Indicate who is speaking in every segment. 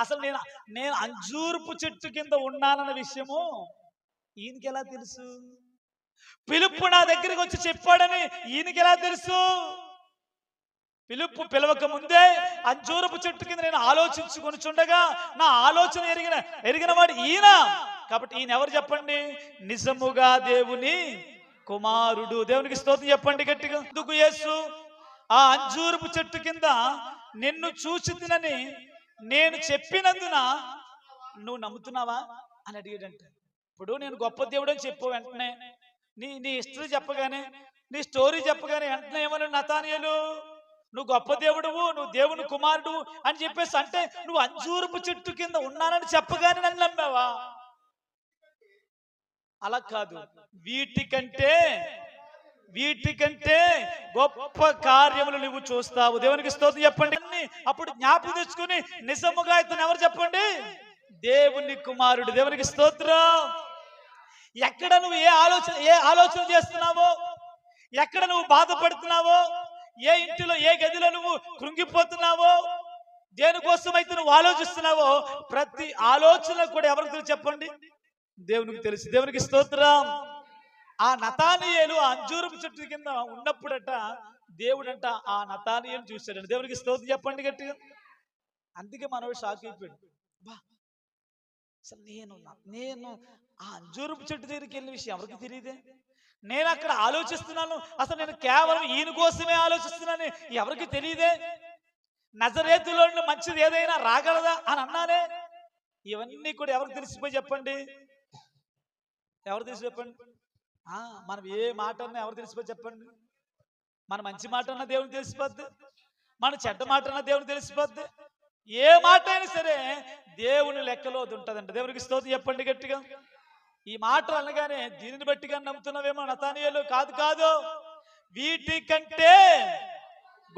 Speaker 1: అసలు నేను నేను అంజూరుపు చెట్టు కింద ఉన్నానన్న విషయము ఈయనకి ఎలా తెలుసు? పిలుపు నా దగ్గరికి వచ్చి చెప్పాడని ఈయనకి ఎలా తెలుసు? పిలుపు పిలవక ముందే అంజూరపు చెట్టు కింద నేను ఆలోచించుకొని చుండగా నా ఆలోచన ఎరిగిన ఎరిగిన వాడు ఈయన. కాబట్టి ఈయన ఎవరు చెప్పండి? నిజముగా దేవుని కుమారుడు. దేవునికి స్తోత్రం చెప్పండి గట్టిగా. ఎందుకు యేసు? ఆ అంజూరపు చెట్టు కింద నిన్ను చూచి తినని నేను చెప్పినందున నువ్వు నమ్ముతున్నావా? అని అడిగాడంట. ఇప్పుడు నేను గొప్ప దేవుడు అని చెప్పు వెంటనే. నీ నీ హిస్టరీ చెప్పగానే నీ స్టోరీ చెప్పగానే వెంటనే ఏమన్నా నతానియలు నువ్వు గొప్ప దేవుడువు నువ్వు దేవుని కుమారుడు అని చెప్పేసి అంటే నువ్వు అంజూరుపు చెట్టు కింద ఉన్నానని చెప్పగానే నన్ను నమ్మావా? అలా కాదు. వీటికంటే వీటికంటే గొప్ప కార్యములు నువ్వు చూస్తావు. దేవునికి స్తోత్రం చెప్పండి. అప్పుడు జ్ఞాపకం తెచ్చుకుని నిజముగా ఇతను ఎవరు చెప్పండి? దేవుని కుమారుడు. దేవునికి స్తోత్రం. ఎక్కడ నువ్వు ఏ ఆలోచన ఏ ఆలోచన చేస్తున్నావో? ఎక్కడ నువ్వు బాధపడుతున్నావో? ఏ ఇంటిలో ఏ గదిలో నువ్వు కృంగిపోతున్నావో? దేనికోసం అయితే నువ్వు ఆలోచిస్తున్నావో? ప్రతి ఆలోచన కూడా ఎవరికి తెలుసు చెప్పండి? దేవునికి తెలుసు. దేవునికి స్తోత్రం. ఆ నతానియేలు ఆ అంజూరపు చెట్టు కింద ఉన్నప్పుడట దేవుడంట ఆ నతానియను చూశాడండి. దేవునికి స్తోత్రం చెప్పండి గట్టిగా. అందుకే మనోడు షాక్ అయిపోయాడు. బా అసలు నేను నేను ఆ అంజూరపు చెట్టు దగ్గరికి వెళ్ళిన విషయం ఎవరికి తెలియదే? నేను అక్కడ ఆలోచిస్తున్నాను. అసలు నేను కేవలం ఈయన కోసమే ఆలోచిస్తున్నాను. ఎవరికి తెలియదే? నజరేతులో మంచిది ఏదైనా రాగలదా? అని అన్నానే ఇవన్నీ కూడా ఎవరికి తెలిసిపోయి చెప్పండి? ఎవరు తెలిసి చెప్పండి? మనం ఏ మాట అన్నా ఎవరు తెలిసిపోయి చెప్పండి? మన మంచి మాట అన్నా దేవునికి తెలిసిపోద్ది? మన చెడ్డ మాట అన్నా దేవునికి తెలిసిపోద్ది? ఏ మాట అయినా సరే దేవుని లెక్కలో అది ఉంటుందంట. దేవునికి స్తోత్రం చెప్పండి గట్టిగా. ఈ మాటలు అనగానే దీనిని బట్టిగా నమ్ముతున్నావేమో నతానియలు? కాదు కాదు. వీటి కంటే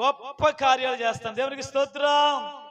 Speaker 1: గొప్ప కార్యాలు చేస్తాం. దేవునికి స్తోత్రం.